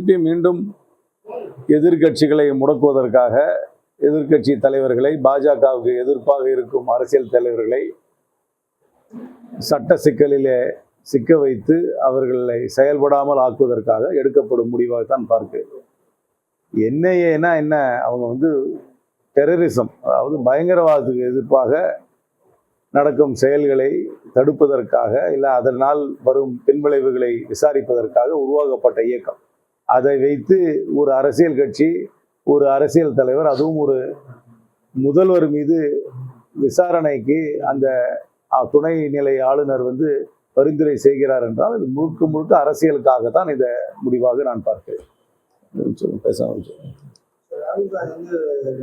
திருப்பி மீண்டும் எதிர்க்கட்சிகளை முடக்குவதற்காக எதிர்க்கட்சி தலைவர்களை பாஜகவுக்கு எதிர்ப்பாக இருக்கும் அரசியல் தலைவர்களை சட்ட சிக்கலிலே சிக்க வைத்து அவர்களை செயல்படாமல் ஆக்குவதற்காக எடுக்கப்படும் முடிவாக தான் பார்க்கிறேன். என்ஐஏனா என்ன அவங்க வந்து டெரரிசம் அதாவது பயங்கரவாதத்துக்கு எதிர்ப்பாக நடக்கும் செயல்களை தடுப்பதற்காக இல்லை அதனால் வரும் பின்விளைவுகளை விசாரிப்பதற்காக உருவாக்கப்பட்ட இயக்கம். அதை வைத்து ஒரு அரசியல் கட்சி ஒரு அரசியல் தலைவர் அதுவும் ஒரு முதல்வர் மீது விசாரணைக்கு அந்த அஹ், துணைநிலை ஆளுநர் வந்து பரிந்துரை செய்கிறார் என்றால் இது முழுக்க முழுக்க அரசியலுக்காக தான் இந்த முடிவாக நான் பார்க்கிறேன். சொல்லுங்க, பேசாம சொல்லுங்க. ராகுல் காந்தி வந்து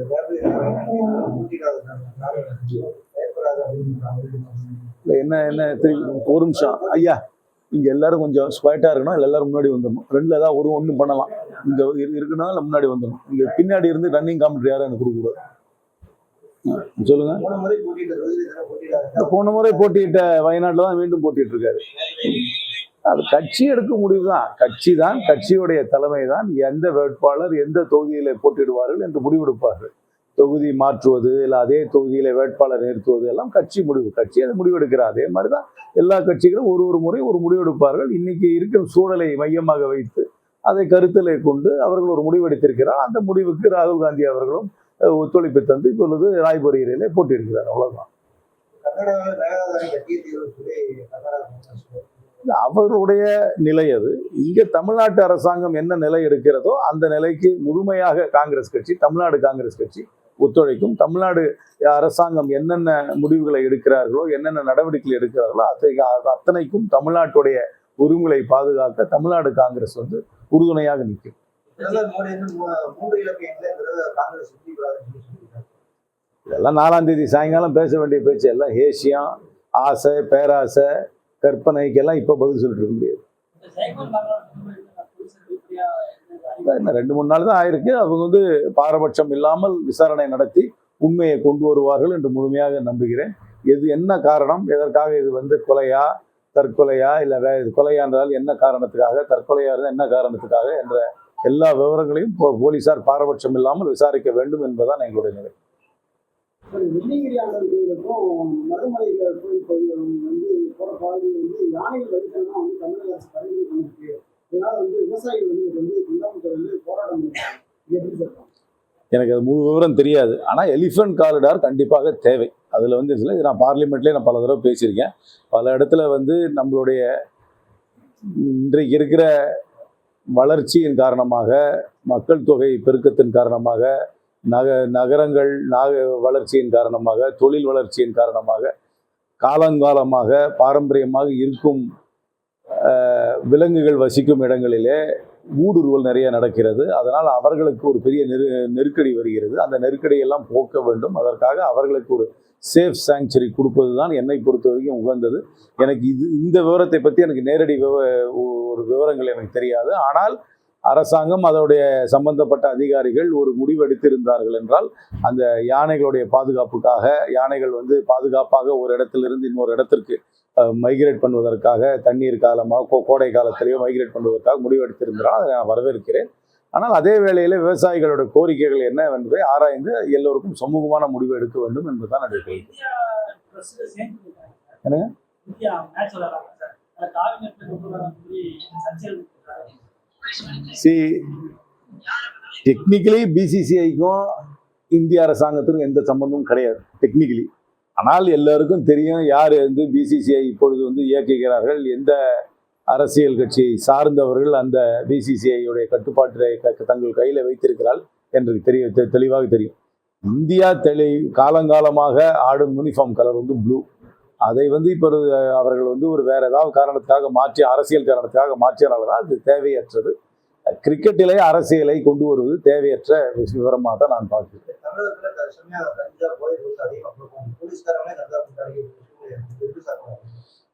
தேர்தல் போட்டியிடாத பயப்படாத அப்படின்னு இல்லை என்ன என்ன ஒரு நிமிஷம். ஐயா இங்கே எல்லாரும் கொஞ்சம் ஸ்குவாய்ட்டாக இருக்கணும் இல்லை எல்லாரும் முன்னாடி வந்துடணும். ரெண்டில் ஏதாவது ஒரு ஒன்றும் பண்ணலாம். இங்கே இருக்குன்னா இல்லை முன்னாடி வந்துடணும். இங்கே பின்னாடி இருந்து ரன்னிங் காமெண்ட்ரி யாரும் எனக்கு கொடுக்கக்கூடாது சொல்லுங்க. போன முறை போட்டியிட்ட வயநாட்டில் தான் மீண்டும் போட்டிட்டு இருக்காரு. அது கட்சி எடுக்கும் முடிவு தான் கட்சி தான் கட்சியுடைய தலைமை தான் எந்த வேட்பாளர் எந்த தொகுதியில போட்டியிடுவார்கள் என்று முடிவெடுப்பார்கள். தொகுதி மாற்றுவது இல்லை அதே தொகுதியில் வேட்பாளர் நிறுத்துவது எல்லாம் கட்சி முடிவு. கட்சி அது முடிவெடுக்கிறார். அதே மாதிரி தான் எல்லா கட்சிகளும் ஒரு ஒரு முறை ஒரு முடிவெடுப்பார்கள். இன்னைக்கு இருக்கும் சூழலை மையமாக வைத்து அதை கருத்தில் கொண்டு அவர்கள் ஒரு முடிவெடுத்திருக்கிறார். அந்த முடிவுக்கு ராகுல் காந்தி அவர்களும் ஒத்துழைப்பு தந்து இப்பொழுது ராய்பரேலியிலே போட்டியிருக்கிறார் அவ்வளவுதான். அவருடைய நிலை அது. இங்க தமிழ்நாட்டு அரசாங்கம் என்ன நிலை எடுக்கிறதோ அந்த நிலைக்கு முழுமையாக காங்கிரஸ் கட்சி தமிழ்நாடு காங்கிரஸ் கட்சி ஒத்துழைக்கும். தமிழ்நாடு அரசாங்கம் என்னென்ன முடிவுகளை எடுக்கிறார்களோ என்னென்ன நடவடிக்கைகள் எடுக்கிறார்களோ அத்தை அது அத்தனைக்கும் தமிழ்நாட்டுடைய உரிமைகளை பாதுகாக்க தமிழ்நாடு காங்கிரஸ் வந்து உறுதுணையாக நிற்கும். இதெல்லாம் நாலாம் தேதி சாயங்காலம் பேச வேண்டிய பேச்சு. எல்லாம் ஏசியம் ஆசை பேராசை கற்பனைக்கெல்லாம் இப்போ பதில் சொல்லிட்டு இருக்க முடியாது. என்ன ரெண்டு மூணு நாள் தான் ஆயிருக்கு. அவங்க வந்து பாரபட்சம் இல்லாமல் விசாரணை நடத்தி உண்மையை கொண்டு வருவார்கள் என்று முழுமையாக நம்புகிறேன். எது என்ன காரணம்? எதற்காக இது வந்து கொலையா தற்கொலையா இல்லை வே இது கொலையா என்றால் என்ன காரணத்துக்காக தற்கொலையா இருந்தால் என்ன காரணத்துக்காக என்ற எல்லா விவரங்களையும் போலீசார் பாரபட்சம் இல்லாமல் விசாரிக்க வேண்டும் என்பதுதான் எங்களுடைய நிலை. யானைகள் வந்து தமிழக அரசு இதனால வந்து விவசாயிகள் வந்து வந்து வந்து போராட்டம் எப்படி சொல்றாங்க எனக்கு அது முழு விவரம் தெரியாது. ஆனால் எலிஃபென்ட் காரிடார் கண்டிப்பாக தேவை. அதில் வந்து சில நான் பார்லிமெண்ட்லேயே நான் பல தடவை பேசியிருக்கேன். பல இடத்துல வந்து நம்மளுடைய இன்றைக்கு இருக்கிற வளர்ச்சியின் காரணமாக மக்கள் தொகை பெருக்கத்தின் காரணமாக நக நகரங்கள் நாக வளர்ச்சியின் காரணமாக தொழில் வளர்ச்சியின் காரணமாக காலங்காலமாக பாரம்பரியமாக இருக்கும் விலங்குகள் வசிக்கும் இடங்களிலே ஊடுருவல் நிறைய நடக்கிறது. அதனால் அவர்களுக்கு ஒரு பெரிய நெரு நெருக்கடி வருகிறது. அந்த நெருக்கடியெல்லாம் போக்க வேண்டும். அதற்காக அவர்களுக்கு ஒரு சேஃப் சாங்சுரி கொடுப்பது தான் என்னை பொறுத்த வரைக்கும் உகந்தது. எனக்கு இது இந்த விவரத்தை பற்றி எனக்கு நேரடி விவ ஒரு விவரங்கள் எனக்கு தெரியாது. ஆனால் அரசாங்கம் அதனுடைய சம்பந்தப்பட்ட அதிகாரிகள் ஒரு முடிவெடுத்திருந்தார்கள் என்றால் அந்த யானைகளுடைய பாதுகாப்புக்காக யானைகள் வந்து பாதுகாப்பாக ஒரு இடத்திலிருந்து இன்னொரு இடத்திற்கு மைக்ரேட் பண்ணுவதற்காக தண்ணீர் காலமாக கோடை காலத்திலேயோ மைக்ரேட் பண்ணுவதற்காக முடிவெடுத்திருந்தால் அதை நான் வரவேற்கிறேன். ஆனால் அதே வேளையில் விவசாயிகளோட கோரிக்கைகள் என்னவென்பதை ஆராய்ந்து எல்லோருக்கும் சமூகமான முடிவு எடுக்க வேண்டும் என்பதுதான் என்னுடைய கோரிக்கை என்னங்க? சி டெக்னிக்கலி பிசிசிஐக்கும் இந்திய அரசாங்கத்திற்கும் எந்த சம்பந்தமும் கிடையாது டெக்னிக்கலி ஆனால் எல்லாருக்கும் தெரியும் யார் வந்து பிசிசிஐ இப்பொழுது வந்து இயக்குகிறார்கள் எந்த அரசியல் கட்சியை சார்ந்தவர்கள் அந்த பிசிசிஐயுடைய கட்டுப்பாட்டை க- தங்கள் கையில் வைத்திருக்கிறாள் என்று தெரிய தெளிவாக தெரியும். இந்தியா தெளி காலங்காலமாக ஆடும் யூனிஃபார்ம் கலர் வந்து ப்ளூ அதை வந்து இப்போ அவர்கள் வந்து ஒரு வேற ஏதாவது காரணத்துக்காக மாற்றி அரசியல் காரணத்துக்காக மாற்றியனால தான் அது தேவையற்றது. கிரிக்கெட்டிலே அரசியலை கொண்டு வருவது தேவையற்ற விவரமாக தான் நான் பார்க்கிறேன்.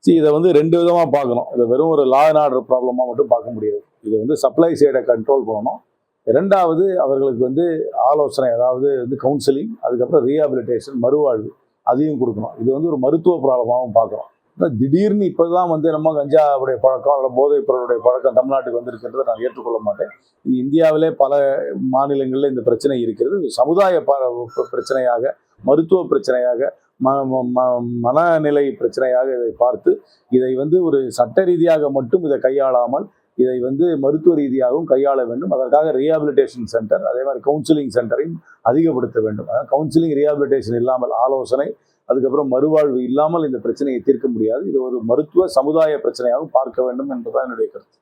சார் இதை வந்து ரெண்டு விதமாக பார்க்கணும். இதை வெறும் ஒரு லா அண்ட் ஆர்டர் ப்ராப்ளமாக மட்டும் பார்க்க முடியாது. இது வந்து சப்ளை சைடை கண்ட்ரோல் பண்ணணும். ரெண்டாவது அவர்களுக்கு வந்து ஆலோசனை அதாவது வந்து கவுன்சிலிங் அதுக்கப்புறம் ரீஹாபிலிட்டேஷன் மறுவாழ்வு. அதையும் கொடுக்கணும். இது வந்து ஒரு மருத்துவ ப்ராப்ளமாகவும் பார்க்குறோம். திடீர்னு இப்போ தான் வந்து நம்ம கஞ்சாவுடைய பழக்கம் அல்ல போதைப் பொருளுடைய பழக்கம் தமிழ்நாட்டுக்கு வந்திருக்கிறத நான் ஏற்றுக்கொள்ள மாட்டேன். இது இந்தியாவிலே பல மாநிலங்களில் இந்த பிரச்சனை இருக்கிறது. சமுதாய ப- பிரச்சனையாக மருத்துவ பிரச்சனையாக ம ம- ம- மனநிலை பிரச்சனையாக இதை பார்த்து இதை வந்து ஒரு சட்ட ரீதியாக மட்டும் இதை கையாளாமல் இதை வந்து மருத்துவ ரீதியாகவும் கையாள வேண்டும். அதற்காக ரீஹாபிலிட்டேஷன் சென்டர் அதே மாதிரி கவுன்சிலிங் சென்டரையும் அதிகப்படுத்த வேண்டும். அதாவது கவுன்சிலிங் ரீஹாபிலிட்டேஷன் இல்லாமல் ஆலோசனை அதுக்கப்புறம் மறுவாழ்வு இல்லாமல் இந்த பிரச்சனையை தீர்க்க முடியாது. இது ஒரு மருத்துவ சமுதாய பிரச்சனையாகவும் பார்க்க வேண்டும் என்பதுதான் என்னுடைய கருத்து.